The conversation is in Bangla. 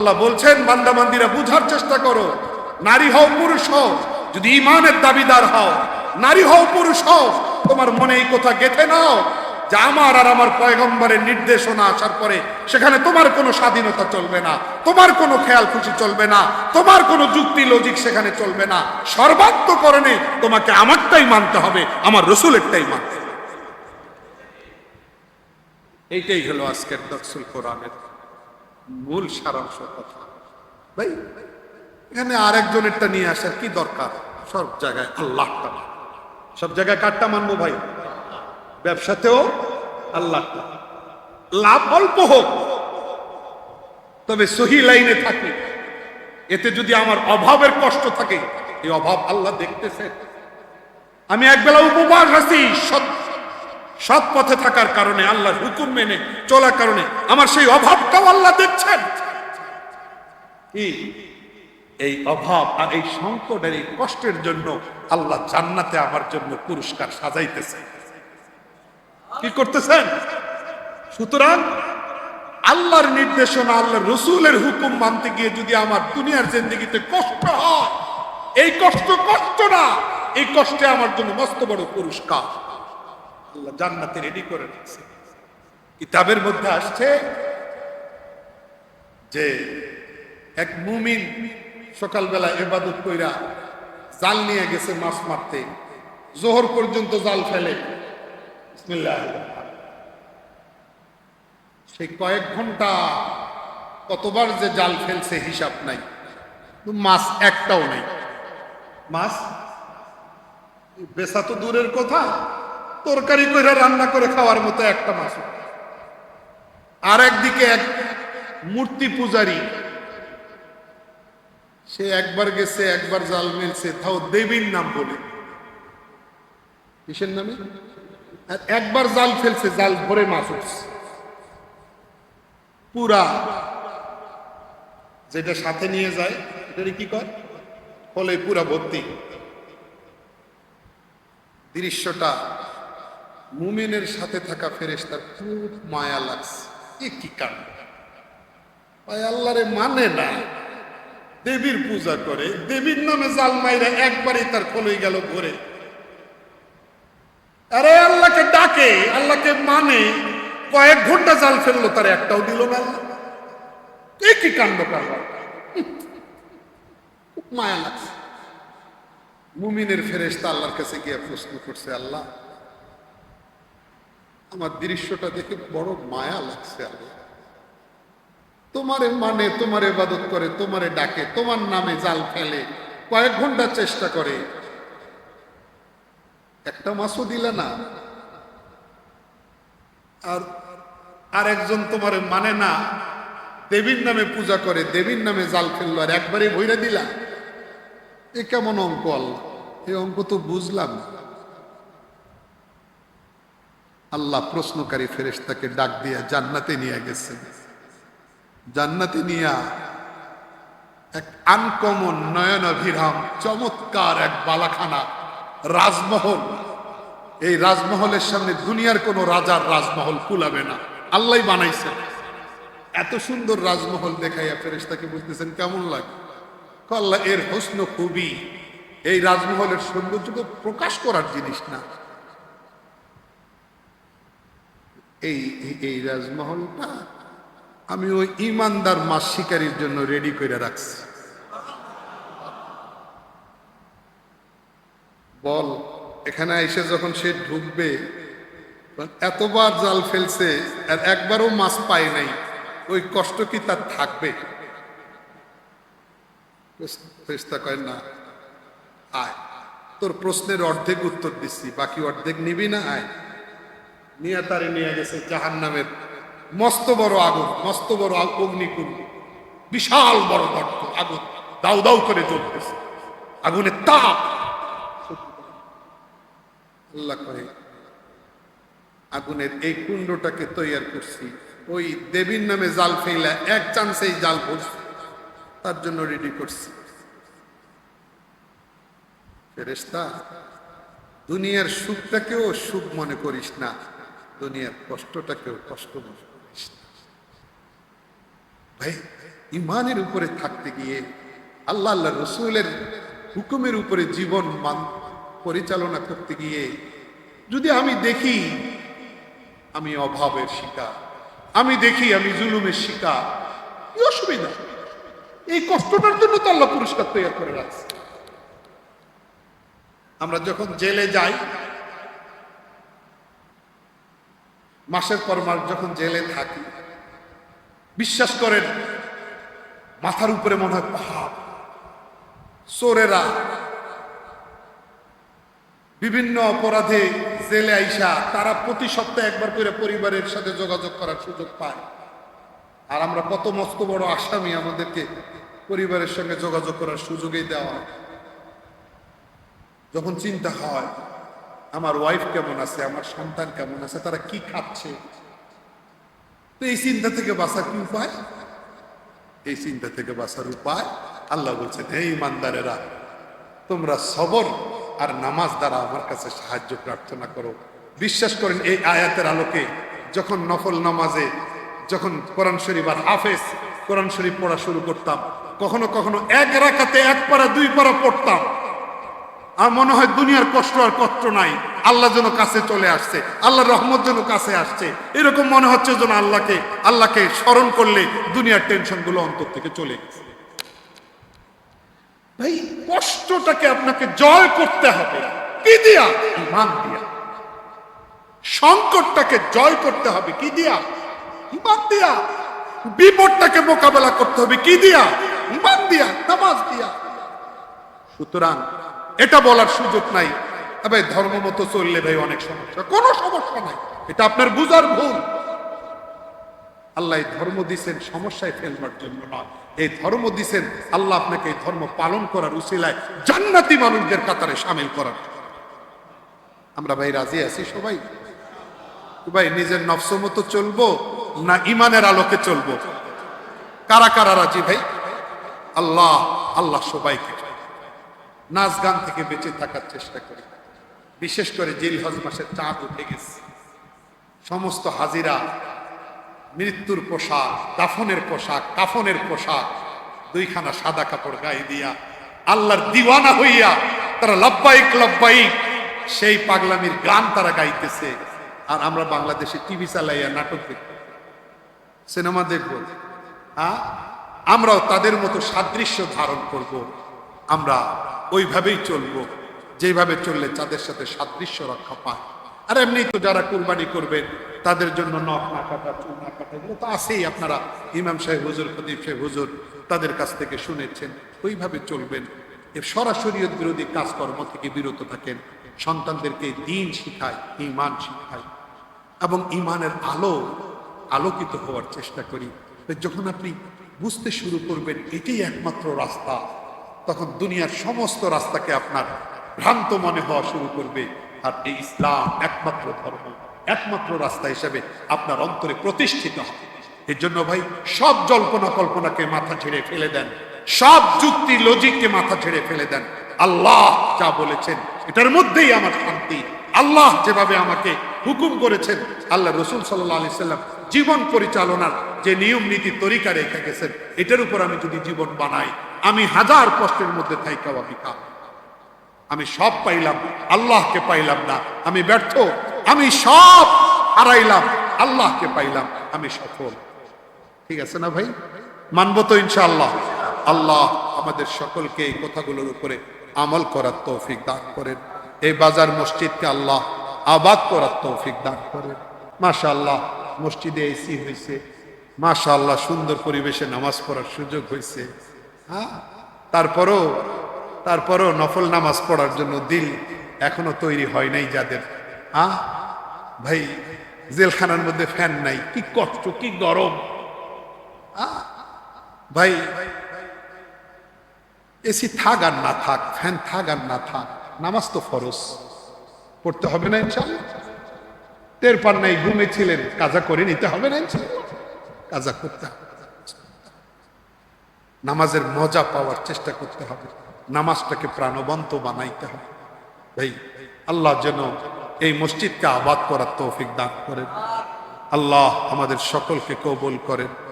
আল্লাহ বলছেন বান্দাবান্দিরা বুঝার চেষ্টা করো। নারী হও, পুরুষ হও, যদি ইমানের দাবিদার হও, নারী হও, পুরুষ হও, তোমার মনে এই কথা গেথে নাও যে আমার আর আমার পয়গম্বরের নির্দেশনা আসার পরে সেখানে তোমার কোনো স্বাধীনতা চলবে না, তোমার কোনো খেয়াল খুশি চলবে না, তোমার কোনো যুক্তি লজিক সেখানে চলবে না। সর্বাত্মকরণে তোমাকে আমারটাই মানতে হবে, আমার রসুলেরটাই মানতে হবে। এইটাই হলো আজকের দর্শুল কোরআনের মূল সারাংশ কথা। ভাই, এখানে আরেকজনেরটা নিয়ে আসার কি দরকার? সব জায়গায় আল্লাহটা মানো। সব জায়গায় কাটটা মানবো ভাই? ব্যবসাতেও আল্লাহটা। লাভ অল্প হোক, তবে সহি লাইনে থাকি। এতে যদি আমার অভাবের কষ্ট থাকে, এই অভাব আল্লাহ দেখতেছেন আমি একবেলা উপবাস আছি সৎ সৎ পথে থাকার কারণে, আল্লাহর হুকুম মেনে চলার কারণে আমার সেই অভাবটাও আল্লাহ দেখছেন। এই অভাব আর এই সংকটের, এই কষ্টের জন্য আল্লাহ জান্নাতে আমার জন্য পুরস্কার সাজাইতেছে। কি করতেছেন? সুতরাং আল্লাহর নির্দেশনা আল্লাহ রসুলের হুকুম মানতে গিয়ে যদি আমার দুনিয়ার জিন্দগিতে কষ্ট হয়, এই কষ্ট কষ্ট না, এই কষ্টে আমার জন্য মস্ত বড় পুরস্কার। আল্লাহ জান্নাতে রেডি করে রাখছে। কিতাবের মধ্যে আসছে যে এক মুমিন সকালবেলা এবাদত কইরা জাল নিয়ে গেছে মাছ মারতে। জোহর পর্যন্ত জাল ফেলে। সেই কয়েক ঘণ্টা কতবার যে জাল ফেলছে হিসাব নাই। মাছ একটাও নেই। মাছ? বেচা তো দূরের কথা। তরকারি করে রান্না করে খাওয়ার মতো একটা মাছ আর একদিকে এক মূর্তি পূজারী, সে একবার গেছে, একবার জাল মিলছে, তাও দেবীর নাম বলে। কিসের নামে? আর একবার জাল ফেলছে, জাল ভরে মাছ পুরা যেটা সাথে নিয়ে যায় এটা কি কর ফলে পুরা ভর্তি। দৃশ্যটা মুমিনের সাথে থাকা ফেরেস্তার খুব মায়া লাগছে। এ কি কাণ্ড? ভাই, আল্লাহরে মানে না। দেবীর পূজা করে, দেবীর নামে জাল মাইরা একবারই তার খলই গেল ঘরে। আরে আল্লাহকে ডাকে, আল্লাহকে মানে। কয়েক ঘণ্টা জাল ফেলল, তার একটাও দিল না এ কি কাণ্ড কারবার মায়া লাগছে। মুমিনের ফেরেস্তা আল্লাহর কাছে গিয়ে প্রশ্ন করছে, আল্লাহ আমার দৃশ্যটা দেখে বড় মায়া লাগছে আল্লাহ তোমারে মানে তোমার ইবাদত করে, তোমারে ডাকে, তোমার নামে জাল ফেলে, কয়েক ঘণ্টা চেষ্টা করে। একটা মাছও দিলে না। আর আর একজন তোমারে মানে না। দেবীর নামে পূজা করে, দেবীর নামে জাল ফেলল, আর একবারে ভইরা দিলা। এ কেমন অঙ্ক আল্লাহ এই অঙ্ক তো বুঝলাম। না। আল্লাহ প্রশ্নকারী ফেরেশতাকে ডাক দিয়া জান্নাতে নিয়ে গেছেন জান্নাতে নিয়া এক আনকমন নয়নাভিরাম চমৎকার এক বালাখানা রাজমহল। এই রাজমহলের সামনে দুনিয়ার কোনো রাজার রাজমহল কুলাবে না। আল্লাহ বানাইছেন এত সুন্দর রাজমহল দেখাইয়া ফেরেশতাকে বুঝতেছেন কেমন লাগে। কয়, আল্লাহ এর হোসন খুবই। এই রাজমহলের সৌন্দর্য প্রকাশ করার জিনিস না। এই, এই- রাজমহলটা আমি ওই ইমানদার মাছ শিকারীর জন্য রেডি করে রাখছি। বল, এখানে এসে যখন সে ঢুকবে, এতবার জাল ফেলছে, আর একবারও মাছ পায় নাই, ওই কষ্ট কি তার থাকবে? না, আয়, তোর প্রশ্নের অর্ধেক উত্তর দিচ্ছি, বাকি অর্ধেক নিবি না, আয়। নিয়ে তারে নিয়ে গেছে জাহান নামের মস্ত বড় আগুন, মস্ত বড় অগ্নিকুণ্ড। বিশাল বড় গর্ত, আগুন। দাউ দাউ করে জ্বলতেছে। আগুনের তাপ। আল্লাহ কহে আগুনের এই কুণ্ডটাকে তৈয়ার করছি। ওই দেবীর নামে জাল ফেলা এক চান্সেই জাল পড়ছে তার জন্য রেডি করছি। ফেরেস্তা দুনিয়ার সুখটাকেও সুখ মনে করিস না। দুনিয়ার কষ্টটাকেও কষ্ট মনে করিস ভাই, ইমানের উপরে থাকতে গিয়ে আল্লাহ আল্লাহ রসুলের হুকুমের উপরে জীবন মান পরিচালনা করতে গিয়ে যদি আমি দেখি আমি অভাবের শিকার, আমি দেখি আমি জুলুমের শিকার, কি অসুবিধা? এই কষ্টটার জন্য তো আল্লাহ পুরস্কার তৈরি করে রাখছে। আমরা যখন জেলে যাই মাসের পর মাস যখন জেলে থাকি, বিশ্বাস করেন, মাথার উপরে মনে হয়, পাহাড়, চোরেরা, বিভিন্ন অপরাধে জেলে আইসা তারা প্রতি সপ্তাহে একবার করে পরিবারের সাথে যোগাযোগ করার সুযোগ পায়। আর আমরা কত মস্ত বড় আসামি আমাদেরকে পরিবারের সঙ্গে যোগাযোগ করার সুযোগই দেওয়া যখন চিন্তা হয় আমার ওয়াইফ কেমন আছে? আমার সন্তান কেমন আছে? তারা কি খাচ্ছে? তো এই চিন্তা থেকে বাঁচার কি উপায়? এই চিন্তা থেকে বাঁচার উপায় আল্লাহ বলছেন, হে ইমানদারেরা, তোমরা সবর আর নামাজ দ্বারা আমার কাছে সাহায্য প্রার্থনা করো। বিশ্বাস করেন, এই আয়াতের আলোকে যখন নফল নামাজে, যখন কোরআন শরীফ আর হাফেজ কোরআন শরীফ পড়া শুরু করতাম, কখনো কখনো এক রাখাতে এক পারা, দুই পারা পড়তাম। আর মনে হয় দুনিয়ার কষ্ট আর কষ্ট নাই। আল্লাহ যেন কাছে চলে আসছে আল্লাহ রহমত যেন কাছে আসছে। এরকম মনে হচ্ছে যেন আল্লাহকে আল্লাহকে স্মরণ করলে দুনিয়ার টেনশনগুলো অন্তর থেকে চলে ভাই, কষ্টটাকে আপনাকে জয় করতে হবে। কি দিয়া? ইমান দিয়া। সংকটটাকে জয় করতে হবে। কি দিয়া? ইমান দিয়া। বিপদটাকে মোকাবেলা করতে হবে। কি দিয়া? ইমান দিয়া, নামাজ দিয়া। সুতরাং এটা বলার সুযোগ নাই। ভাই ধর্ম মতো চললে ভাই অনেক সমস্যা। কোনো সমস্যা নাই। এটা আপনার বুঝার ভুল। আল্লাহ ধর্ম দিছেন সমস্যায় ফেলবার জন্য নয়। এই ধর্ম দিছেন আল্লাহ আপনাকে এই ধর্ম পালন করার উসিলায় জান্নাতি মানুষদের কাতারে সামিল করার। আমরা ভাই রাজি আছি সবাই? ভাই, নিজের নফস মতো চলবো না ইমানের আলোকে চলবো? কারা কারা রাজি ভাই? আল্লাহ আল্লাহ সবাইকে নাচ গান থেকে বেঁচে থাকার চেষ্টা করি। বিশেষ করে জিল হজ মাসের চাঁদ উঠে গেছে। সমস্ত হাজিরা, মৃত্যুর পোশাক, দাফনের পোশাক, কাফনের পোশাক, দুইখানা সাদা কাপড় গায়ে দিয়া, আল্লাহর দিওয়ানা হইয়া তারা লব্বাইক লব্বাইক সেই পাগলামির গান তারা গাইতেছে। আর আমরা বাংলাদেশে টিভি চালাইয়া নাটক দেখব। সিনেমা দেখব। আমরাও তাদের মতো সাদৃশ্য ধারণ করব। আমরা ওইভাবেই চলবো, যেভাবে চললে তাদের সাথে সাদৃশ্য রক্ষা পায়। আর এমনি তো যারা কুরবানি করবেন তাদের জন্য নখ না কাটা, চুল না কাটা, এগুলো তো আছেই। আপনারা ইমাম সাহেব হুজুর প্রদীপ সাহেব হুজুর, তাদের কাছ থেকে শুনেছেন, ওইভাবে চলবেন। সরাসরি বিরোধী কাজকর্ম থেকে বিরত থাকেন। সন্তানদেরকে দিন শিখায় ইমান শিখায়। এবং ইমানের আলো আলোকিত হওয়ার চেষ্টা করি। যখন আপনি বুঝতে শুরু করবেন, এটাই একমাত্র রাস্তা। তখন দুনিয়ার সমস্ত রাস্তাকে আপনার ভ্রান্ত মনে হওয়া শুরু করবে। আর এই ইসলাম একমাত্র ধর্ম, একমাত্র রাস্তা হিসেবে আপনার অন্তরে প্রতিষ্ঠিত হবে। এর জন্য ভাই, সব জল্পনা কল্পনাকে মাথা ছেড়ে ফেলে দেন। সব যুক্তি লজিককে মাথা ছেড়ে ফেলে দেন। আল্লাহ যা বলেছেন, এটার মধ্যেই আমার শান্তি। আল্লাহ যেভাবে আমাকে হুকুম করেছেন, আল্লাহ রসুল সাল্লাহ সাল্লাম জীবন পরিচালনার যে নিয়ম নীতি তরিকা রেখে গেছেন, এটার উপর আমি যদি জীবন বানাই আমি হাজার কষ্টের মধ্যে থাইকাও আমি কাম আমি সব পাইলাম, আল্লাহকে পাইলাম না। আমি ব্যর্থ, আমি সব হারাইলাম, আল্লাহকে পাইলাম, আমি সফল। ঠিক আছে না ভাই? মানবো তো ইনশাআল্লাহ। আল্লাহ আমাদের সকলকে এই কথাগুলোর উপরে আমল করার তৌফিক দান করেন। এই বাজার মসজিদকে আল্লাহ আবাদ করার তৌফিক দান করেন। মাশা আল্লাহ মসজিদে এসি হয়েছে মাশা আল্লাহ সুন্দর পরিবেশে নামাজ পড়ার সুযোগ হয়েছে হ্যাঁ তারপরও তারপরও নফল নামাজ পড়ার জন্য দিল এখনও তৈরি হয় নাই যাদের। হ্যাঁ ভাই জেলখানার মধ্যে ফ্যান নাই কি কষ্ট কি গরম। আহ, ভাই এসি থাক আর না থাক ফ্যান থাক আর না থাক নামাজ তো ফরজ। পড়তে হবে না ইনশাল্লাহ টের পান নাই ঘুমেছিলেন কাজা করে নিতে হবে না ইনশাল্লাহ কাজা করতে হবে। নামাজের মজা পাওয়ার চেষ্টা করতে হবে। নামাজটাকে প্রাণবন্ত বানাইতে হবে। ভাই, আল্লাহ যেন এই মসজিদকে আবাদ করার তৌফিক দান করেন। আল্লাহ আমাদের সকলকে কবুল করেন।